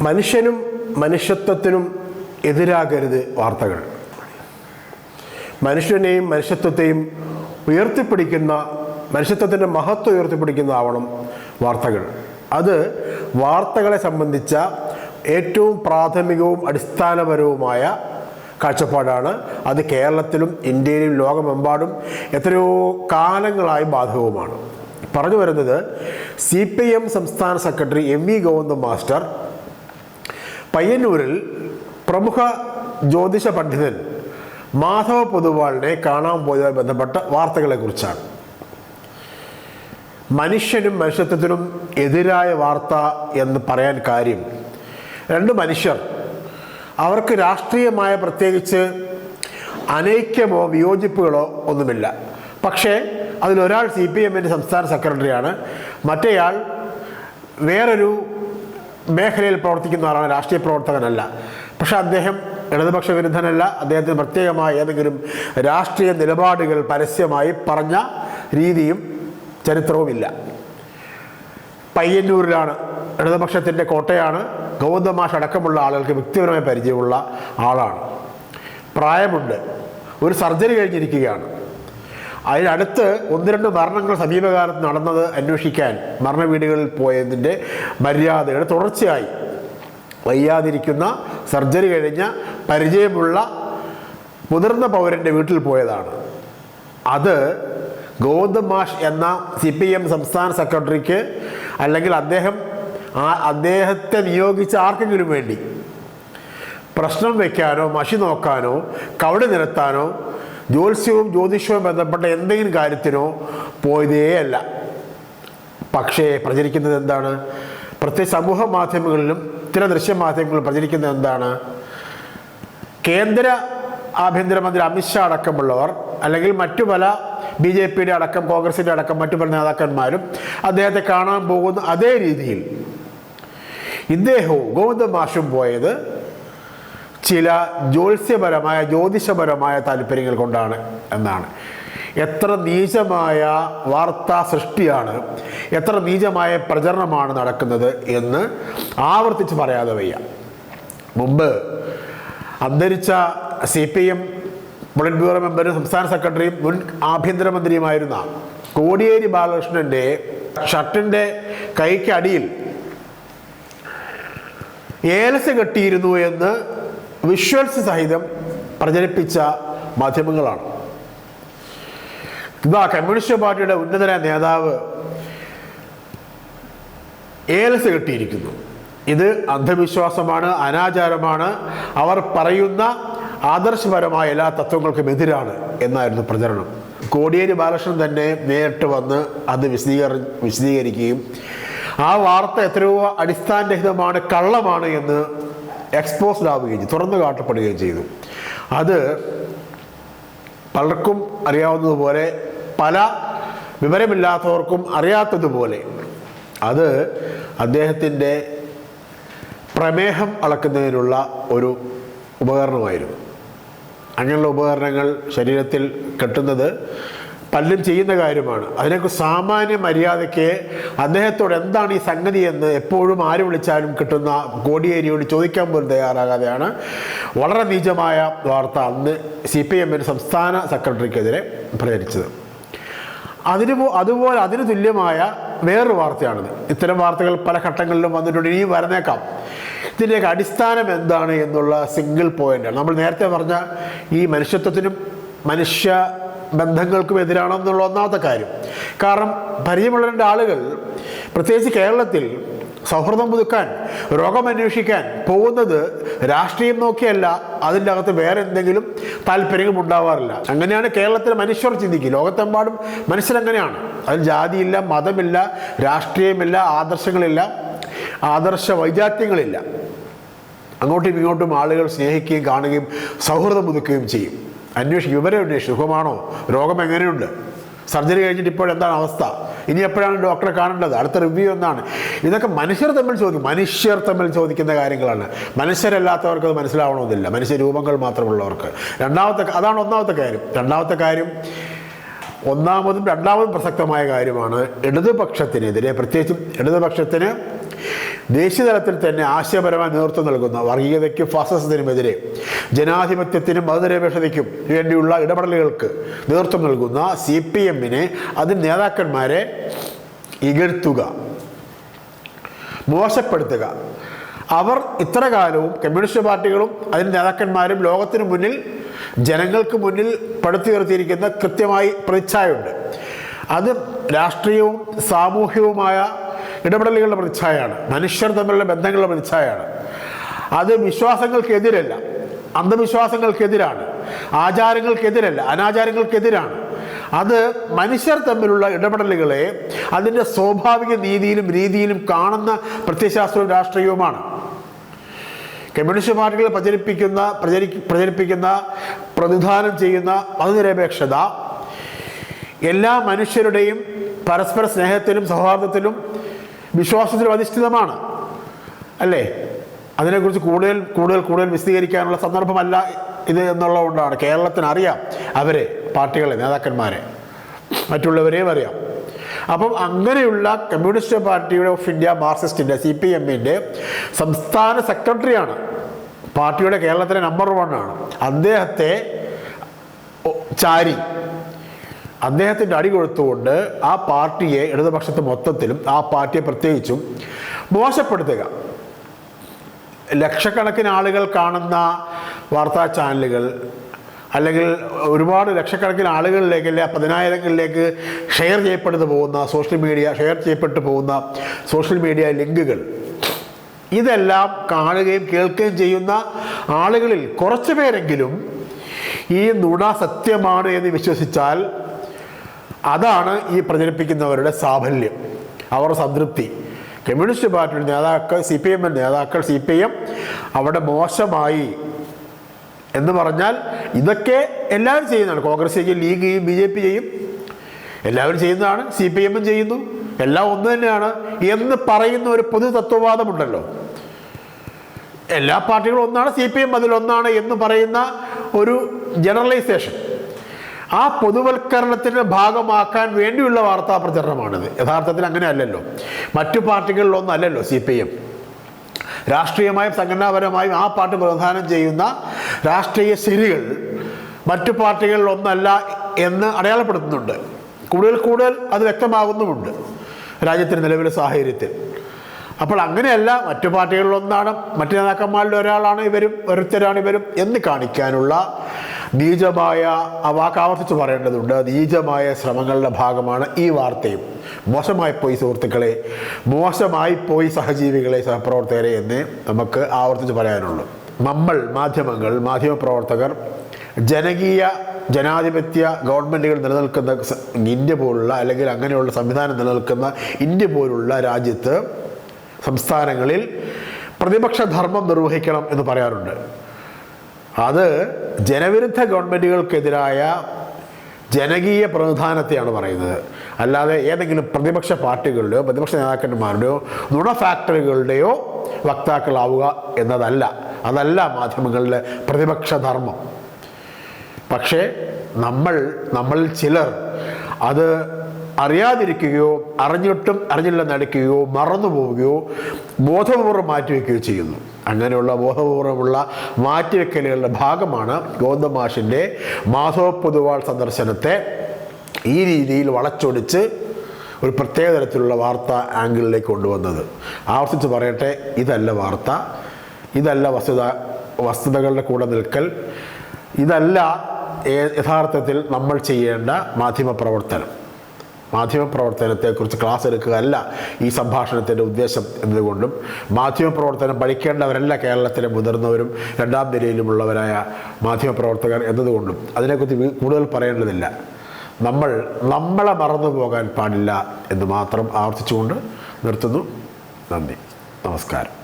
മനുഷ്യനും മനുഷ്യത്വത്തിനും എതിരാകരുത് വാർത്തകൾ. മനുഷ്യനെയും മനുഷ്യത്വത്തെയും ഉയർത്തിപ്പിടിക്കുന്ന മനുഷ്യത്വത്തിന്റെ മഹത്വം ഉയർത്തിപ്പിടിക്കുന്നതാവണം വാർത്തകൾ. അത് വാർത്തകളെ സംബന്ധിച്ച ഏറ്റവും പ്രാഥമികവും അടിസ്ഥാനപരവുമായ കാഴ്ചപ്പാടാണ്. അത് കേരളത്തിലും ഇന്ത്യയിലും ലോകമെമ്പാടും എത്രയോ കാലങ്ങളായി ബാധകവുമാണ്. പറഞ്ഞു വരുന്നത് സി പി എം സംസ്ഥാന secretary M V Govinda master പയ്യന്നൂരിൽ പ്രമുഖ ജ്യോതിഷ പണ്ഡിതൻ മാധവ പൊതുവാളിനെ കാണാൻ പോയതുമായി ബന്ധപ്പെട്ട വാർത്തകളെക്കുറിച്ചാണ്. മനുഷ്യനും മനുഷ്യത്വത്തിനും എതിരായ വാർത്ത എന്ന് പറയാൻ കാര്യം രണ്ട് മനുഷ്യർ അവർക്ക് രാഷ്ട്രീയമായ പ്രത്യേകിച്ച് അനൈക്യമോ വിയോജിപ്പുകളോ ഒന്നുമില്ല. പക്ഷേ അതിലൊരാൾ സി പി എമ്മിന്റെ സംസ്ഥാന സെക്രട്ടറിയാണ്. മറ്റേയാൾ വേറൊരു മേഖലയിൽ പ്രവർത്തിക്കുന്ന ആളാണ് രാഷ്ട്രീയ പ്രവർത്തകനല്ല. പക്ഷെ അദ്ദേഹം ഇടതുപക്ഷ വിരുദ്ധനല്ല. അദ്ദേഹത്തിന് പ്രത്യേകമായ ഏതെങ്കിലും രാഷ്ട്രീയ നിലപാടുകൾ പരസ്യമായി പറഞ്ഞ രീതിയും ചരിത്രവുമില്ല. പയ്യന്നൂരിലാണ് ഇടതുപക്ഷത്തിന്റെ കോട്ടയാണ് ഗൗതമാഷ് അടക്കമുള്ള ആളുകൾക്ക് വ്യക്തിപരമായ പരിചയമുള്ള ആളാണ്. പ്രായമുണ്ട്. ഒരു സർജറി കഴിഞ്ഞിരിക്കുകയാണ്. അതിനടുത്ത് ഒന്ന് രണ്ട് മരണങ്ങൾ സമീപകാലത്ത് നടന്നത് അന്വേഷിക്കാൻ മരണ വീടുകളിൽ പോയതിന്റെ മര്യാദയുടെ തുടർച്ചയായി. വയ്യാതിരിക്കുന്ന സർജറി കഴിഞ്ഞ പരിചയമുള്ള മുതിർന്ന പൗരന്റെ വീട്ടിൽ പോയതാണ്. അത് ഗോവിന്ദ് മാഷ് എന്ന സി പി എം സംസ്ഥാന സെക്രട്ടറിക്ക് അല്ലെങ്കിൽ അദ്ദേഹം ആ അദ്ദേഹത്തെ നിയോഗിച്ച ആർക്കെങ്കിലും വേണ്ടി പ്രശ്നം വയ്ക്കാനോ മഷി നോക്കാനോ കവടി നിരത്താനോ ജ്യോത്സ്യവും ജ്യോതിഷവും ബന്ധപ്പെട്ട എന്തെങ്കിലും കാര്യത്തിനോ പോയതേ അല്ല പക്ഷേ പ്രചരിക്കുന്നത് എന്താണ്? പ്രത്യേക സമൂഹ മാധ്യമങ്ങളിലും ചില ദൃശ്യമാധ്യമങ്ങളിലും പ്രചരിക്കുന്നത് എന്താണ്? കേന്ദ്ര ആഭ്യന്തരമന്ത്രി അമിത്ഷാ അടക്കമുള്ളവർ അല്ലെങ്കിൽ മറ്റു പല ബി ജെ പിയുടെ അടക്കം കോൺഗ്രസിന്റെ അടക്കം മറ്റു പല നേതാക്കന്മാരും അദ്ദേഹത്തെ കാണാൻ പോകുന്ന അതേ രീതിയിൽ ഇദ്ദേഹവും ഗോവിന്ദ മാഷും പോയത് ചില ജ്യോത്സ്യപരമായ ജ്യോതിഷപരമായ താല്പര്യങ്ങൾ കൊണ്ടാണ് എന്നാണ്. എത്ര നീചമായ വാർത്താ സൃഷ്ടിയാണ് എത്ര നീചമായ പ്രചരണമാണ് നടക്കുന്നത് എന്ന് ആവർത്തിച്ച് പറയാതെ വയ്യ. മുമ്പ് അന്തരിച്ച C P M polit bureau മെമ്പറും സംസ്ഥാന സെക്രട്ടറിയും മുൻ ആഭ്യന്തരമന്ത്രിയുമായിരുന്ന കോടിയേരി ബാലകൃഷ്ണന്റെ ഷർട്ടിന്റെ കൈക്കടിയിൽ ഏലസ് കെട്ടിയിരുന്നു എന്ന് വിഷ്വൽസ് സഹിതം പ്രചരിപ്പിച്ച മാധ്യമങ്ങളാണ്. ഇതാ കമ്മ്യൂണിസ്റ്റ് പാർട്ടിയുടെ ഉന്നതനായ നേതാവ് ഏലസ് കെട്ടിയിരിക്കുന്നു. ഇത് അന്ധവിശ്വാസമാണ് അനാചാരമാണ്. അവർ പറയുന്ന ആദർശപരമായ എല്ലാ തത്വങ്ങൾക്കും എതിരാണ് എന്നായിരുന്നു പ്രചരണം. കോടിയേരി ബാലകൃഷ്ണൻ തന്നെ നേരിട്ട് വന്ന് അത് വിശദീകരി വിശദീകരിക്കുകയും ആ വാർത്ത എത്രയോ അടിസ്ഥാനരഹിതമാണ് കള്ളമാണ് എന്ന് എക്സ്പോസ്ഡ് ആവുകയും ചെയ്തു തുറന്നു കാട്ടപ്പെടുകയും ചെയ്തു. അത് പലർക്കും അറിയാവുന്നതുപോലെ പല വിവരമില്ലാത്തവർക്കും അറിയാത്തതുപോലെ അത് അദ്ദേഹത്തിന്റെ പ്രമേഹം അളക്കുന്നതിനുള്ള ഒരു ഉപകരണമായിരുന്നു. അങ്ങനെയുള്ള ഉപകരണങ്ങൾ ശരീരത്തിൽ കെട്ടുന്നത് പലരും ചെയ്യുന്ന കാര്യമാണ്. അതിനൊക്കെ സാമാന്യ മര്യാദയ്ക്ക് അദ്ദേഹത്തോട് എന്താണ് ഈ സംഗതി എന്ന് എപ്പോഴും ആര് വിളിച്ചാലും കിട്ടുന്ന കോടിയേരിയോട് ചോദിക്കാൻ പോലും തയ്യാറാകാതെയാണ് വളരെ നീചമായ വാർത്ത അന്ന് സി പി എമ്മിന്റെ സംസ്ഥാന സെക്രട്ടറിക്കെതിരെ പ്രചരിച്ചത്. അതിന് അതുപോലെ അതിന് തുല്യമായ വേറൊരു വാർത്തയാണിത്. ഇത്തരം വാർത്തകൾ പല ഘട്ടങ്ങളിലും വന്നിട്ടുണ്ട്. ഇനിയും വരുന്നേക്കാം. ഇതിന്റെയൊക്കെ അടിസ്ഥാനം എന്താണ് എന്നുള്ള സിംഗിൾ പോയിന്റാണ് നമ്മൾ നേരത്തെ പറഞ്ഞ ഈ മനുഷ്യത്വത്തിനും മനുഷ്യ ബന്ധങ്ങൾക്കും എതിരാണെന്നുള്ള ഒന്നാമത്തെ കാര്യം. കാരണം പരിചയമുള്ള രണ്ട് ആളുകൾ പ്രത്യേകിച്ച് കേരളത്തിൽ സൗഹൃദം പുതുക്കാൻ രോഗം അന്വേഷിക്കാൻ പോകുന്നത് രാഷ്ട്രീയം നോക്കിയല്ല അതിന്റെ അകത്ത് വേറെ എന്തെങ്കിലും താല്പര്യങ്ങളും ഉണ്ടാവാറില്ല. അങ്ങനെയാണ് കേരളത്തിലെ മനുഷ്യർ ചിന്തിക്കുക. ലോകത്തെമ്പാടും മനുഷ്യരങ്ങനെയാണ്. അതിൽ ജാതിയില്ല മതമില്ല രാഷ്ട്രീയമില്ല ആദർശങ്ങളില്ല ആദർശ വൈജാത്യങ്ങളില്ല. അങ്ങോട്ടും ഇങ്ങോട്ടും ആളുകൾ സ്നേഹിക്കുകയും കാണുകയും സൗഹൃദം പുതുക്കുകയും ചെയ്യും. അന്വേഷിക്കും. വിവരം അന്വേഷിക്കും സുഖമാണോ? രോഗം എങ്ങനെയുണ്ട്? സർജറി കഴിഞ്ഞിട്ട് ഇപ്പോൾ എന്താണ് അവസ്ഥ? ഇനി എപ്പോഴാണ് ഡോക്ടറെ കാണേണ്ടത്? അടുത്ത റിവ്യൂ എന്നാണ് ഇതൊക്കെ മനുഷ്യർ തമ്മിൽ ചോദിക്കും. മനുഷ്യർ തമ്മിൽ ചോദിക്കുന്ന കാര്യങ്ങളാണ്. മനുഷ്യരല്ലാത്തവർക്ക് അത് മനസ്സിലാവണമെന്നില്ല. മനുഷ്യ രൂപങ്ങൾ മാത്രമുള്ളവർക്ക്. രണ്ടാമത്തെ അതാണ് ഒന്നാമത്തെ കാര്യം. രണ്ടാമത്തെ കാര്യം ഒന്നാമതും രണ്ടാമതും പ്രസക്തമായ കാര്യമാണ്. ഇടതുപക്ഷത്തിനെതിരെ പ്രത്യേകിച്ചും ഇടതുപക്ഷത്തിന് ദേശീയ തലത്തിൽ തന്നെ ആശയപരമായ നേതൃത്വം നൽകുന്ന വർഗീയതയ്ക്കും ഫാസിസത്തിനുമെതിരെ ജനാധിപത്യത്തിനും മതനിരപേക്ഷതയ്ക്കും വേണ്ടിയുള്ള ഇടപെടലുകൾക്ക് നേതൃത്വം നൽകുന്ന സി പി എമ്മിനെ അതിന് നേതാക്കന്മാരെ ഇകഴ്ത്തുക മോശപ്പെടുത്തുക. അവർ ഇത്ര കാലവും കമ്മ്യൂണിസ്റ്റ് പാർട്ടികളും അതിന്റെ നേതാക്കന്മാരും ലോകത്തിന് മുന്നിൽ ജനങ്ങൾക്ക് മുന്നിൽ പടുത്തുയർത്തിയിരിക്കുന്ന കൃത്യമായി പ്രതിച്ഛായുണ്ട് അത് രാഷ്ട്രീയവും സാമൂഹികവുമായ ഇടപെടലുകളുടെ പ്രതിച്ഛായാണ് മനുഷ്യർ തമ്മിലുള്ള ബന്ധങ്ങളുടെ പ്രതിച്ഛായാണ് അത് വിശ്വാസങ്ങൾക്കെതിരല്ല. അന്ധവിശ്വാസങ്ങൾക്കെതിരാണ്. ആചാരങ്ങൾക്കെതിരല്ല. അനാചാരങ്ങൾക്കെതിരാണ്. അത് മനുഷ്യർ തമ്മിലുള്ള ഇടപെടലുകളെ അതിന്റെ സ്വാഭാവിക നീതിയിലും രീതിയിലും കാണുന്ന പ്രത്യശാസ്ത്രവും രാഷ്ട്രീയവുമാണ്. കമ്മ്യൂണിസ്റ്റ് പാർട്ടികൾ പ്രചരിപ്പിക്കുന്ന പ്രചരി പ്രചരിപ്പിക്കുന്ന പ്രതിദാനം ചെയ്യുന്ന മതനിരപേക്ഷത എല്ലാ മനുഷ്യരുടെയും പരസ്പര സ്നേഹത്തിലും സൗഹാർദ്ദത്തിലും വിശ്വാസത്തിലും അധിഷ്ഠിതമാണ്. അല്ലേ? അതിനെക്കുറിച്ച് കൂടുതൽ കൂടുതൽ കൂടുതൽ വിശദീകരിക്കാനുള്ള സന്ദർഭമല്ല ഇത് എന്നുള്ളതുകൊണ്ടാണ്. കേരളത്തിന് അറിയാം അവരെ പാർട്ടികളെ നേതാക്കന്മാരെ. മറ്റുള്ളവരെയും അറിയാം. അപ്പം അങ്ങനെയുള്ള കമ്മ്യൂണിസ്റ്റ് പാർട്ടിയുടെ ഓഫ് ഇന്ത്യ മാർക്സിസ്റ്റിന്റെ സി പി എമ്മിന്റെ സംസ്ഥാന സെക്രട്ടറിയാണ്. പാർട്ടിയുടെ കേരളത്തിലെ നമ്പർ വൺ ആണ്. അദ്ദേഹത്തെ ചാരി അദ്ദേഹത്തിന്റെ അടി കൊടുത്തുകൊണ്ട് ആ പാർട്ടിയെ ഇടതുപക്ഷത്തെ മൊത്തത്തിലും ആ പാർട്ടിയെ പ്രത്യേകിച്ചും മോശപ്പെടുത്തുക. ലക്ഷക്കണക്കിന് ആളുകൾ കാണുന്ന വാർത്താ ചാനലുകൾ അല്ലെങ്കിൽ ഒരുപാട് ലക്ഷക്കണക്കിന് ആളുകളിലേക്ക് അല്ലെ പതിനായിരങ്ങളിലേക്ക് ഷെയർ ചെയ്യപ്പെട്ടു പോകുന്ന സോഷ്യൽ മീഡിയ ഷെയർ ചെയ്യപ്പെട്ടു പോകുന്ന സോഷ്യൽ മീഡിയ ലിങ്കുകൾ. ഇതെല്ലാം കാണുകയും കേൾക്കുകയും ചെയ്യുന്ന ആളുകളിൽ കുറച്ച് പേരെങ്കിലും ഈ നുണ സത്യമാണ് എന്ന് വിശ്വസിച്ചാൽ അതാണ് ഈ പ്രചരിപ്പിക്കുന്നവരുടെ സാഫല്യം. അവർ സംതൃപ്തി. കമ്മ്യൂണിസ്റ്റ് പാർട്ടിയുടെ നേതാക്കൾ സി പി എമ്മിന്റെ നേതാക്കൾ സി പി എം അവിടെ മോശമായി എന്ന് പറഞ്ഞാൽ ഇതൊക്കെ എല്ലാവരും ചെയ്യുന്നതാണ്. കോൺഗ്രസ് ചെയ്യും ലീഗ് ചെയ്യും ബി ജെ പി ചെയ്യും എല്ലാവരും ചെയ്യുന്നതാണ് സി പി എമ്മും ചെയ്യുന്നു. എല്ലാം ഒന്ന് തന്നെയാണ് എന്ന് പറയുന്ന ഒരു പൊതു തത്വവാദമുണ്ടല്ലോ എല്ലാ പാർട്ടികളും ഒന്നാണ് സി പി എം അതിലൊന്നാണ് എന്ന് പറയുന്ന ഒരു ജനറലൈസേഷൻ. ആ പൊതുവൽക്കരണത്തിന്റെ ഭാഗമാക്കാൻ വേണ്ടിയുള്ള വാർത്താ പ്രചരണമാണിത്. യഥാർത്ഥത്തിൽ അങ്ങനെ അല്ലല്ലോ മറ്റു പാർട്ടികളിലൊന്നല്ലല്ലോ സി പി എം. രാഷ്ട്രീയമായും സംഘടനാപരമായും ആ പാർട്ടി പ്രധാനം ചെയ്യുന്ന രാഷ്ട്രീയ ശരികൾ മറ്റു പാർട്ടികളിലൊന്നല്ല എന്ന് അടയാളപ്പെടുത്തുന്നുണ്ട്. കൂടുതൽ കൂടുതൽ അത് വ്യക്തമാകുന്നുമുണ്ട് രാജ്യത്തിന്റെ നിലവിലെ സാഹചര്യത്തിൽ. അപ്പോൾ അങ്ങനെയല്ല മറ്റു പാർട്ടികളിലൊന്നാണ് മറ്റു നേതാക്കന്മാരിൽ ഒരാളാണ് ഇവരും ഓരോരുത്തരാണ് ഇവരും എന്ന് കാണിക്കാനുള്ള നീചമായ ആ വാക്ക് ആവർത്തിച്ച് പറയേണ്ടതുണ്ട്. നീചമായ ശ്രമങ്ങളുടെ ഭാഗമാണ് ഈ വാർത്തയും. മോശമായി പോയി സുഹൃത്തുക്കളെ. മോശമായി പോയി സഹജീവികളെ സഹപ്രവർത്തകരെ എന്ന് നമുക്ക് ആവർത്തിച്ച് പറയാനുള്ളൂ. നമ്മൾ മാധ്യമങ്ങൾ മാധ്യമപ്രവർത്തകർ ജനകീയ ജനാധിപത്യ ഗവൺമെന്റുകൾ നിലനിൽക്കുന്ന ഇന്ത്യ പോലുള്ള അല്ലെങ്കിൽ അങ്ങനെയുള്ള സംവിധാനം നിലനിൽക്കുന്ന ഇന്ത്യ പോലുള്ള രാജ്യത്ത് സംസ്ഥാനങ്ങളിൽ പ്രതിപക്ഷ ധർമ്മം നിർവഹിക്കണം എന്ന് പറയാറുണ്ട്. അത് ജനവിരുദ്ധ ഗവൺമെന്റുകൾക്കെതിരായ ജനകീയ പ്രധാനത്തെയാണ് പറയുന്നത്. അല്ലാതെ ഏതെങ്കിലും പ്രതിപക്ഷ പാർട്ടികളുടെയോ പ്രതിപക്ഷ നേതാക്കന്മാരുടെയോ നുണ ഫാക്ടറികളുടെയോ വക്താക്കളാവുക എന്നതല്ല. അതല്ല മാധ്യമങ്ങളിലെ പ്രതിപക്ഷ ധർമ്മം. പക്ഷേ നമ്മൾ നമ്മൾ ചിലർ അത് അറിയാതിരിക്കുകയോ അറിഞ്ഞിട്ടും അറിഞ്ഞില്ല അടിക്കുകയോ മറന്നു പോവുകയോ ബോധപൂർവം മാറ്റിവെക്കുകയോ ചെയ്യുന്നു. അങ്ങനെയുള്ള ബോധപൂർവമുള്ള മാറ്റിവെക്കലുകളുടെ ഭാഗമാണ് ഗോതമാഷിന്റെ മാധവ പൊതുവാൾ സന്ദർശനത്തെ ഈ രീതിയിൽ വളച്ചൊടിച്ച് ഒരു പ്രത്യേക തരത്തിലുള്ള വാർത്ത ആംഗിളിലേക്ക് കൊണ്ടുവന്നത്. ആവർത്തിച്ച് പറയട്ടെ ഇതല്ല വാർത്ത. ഇതല്ല വസ്തുത വസ്തുതകളുടെ കൂടെ നിൽക്കൽ. ഇതല്ല യഥാർത്ഥത്തിൽ നമ്മൾ ചെയ്യേണ്ട മാധ്യമപ്രവർത്തനം മാധ്യമപ്രവർത്തനത്തെക്കുറിച്ച് ക്ലാസ് എടുക്കുക എടുക്കുകയല്ല ഈ സംഭാഷണത്തിന്റെ ഉദ്ദേശം എന്നതുകൊണ്ടും മാധ്യമപ്രവർത്തനം പഠിക്കേണ്ടവരല്ല കേരളത്തിലെ മുതിർന്നവരും രണ്ടാം നിരയിലുമുള്ളവരായ മാധ്യമപ്രവർത്തകർ എന്നതുകൊണ്ടും അതിനെക്കുറിച്ച് കൂടുതൽ പറയേണ്ടതില്ല. നമ്മൾ നമ്മളെ മറന്നു പോകാൻ പാടില്ല എന്ന് മാത്രം ആവർത്തിച്ചുകൊണ്ട് നിർത്തുന്നു. നന്ദി. നമസ്കാരം.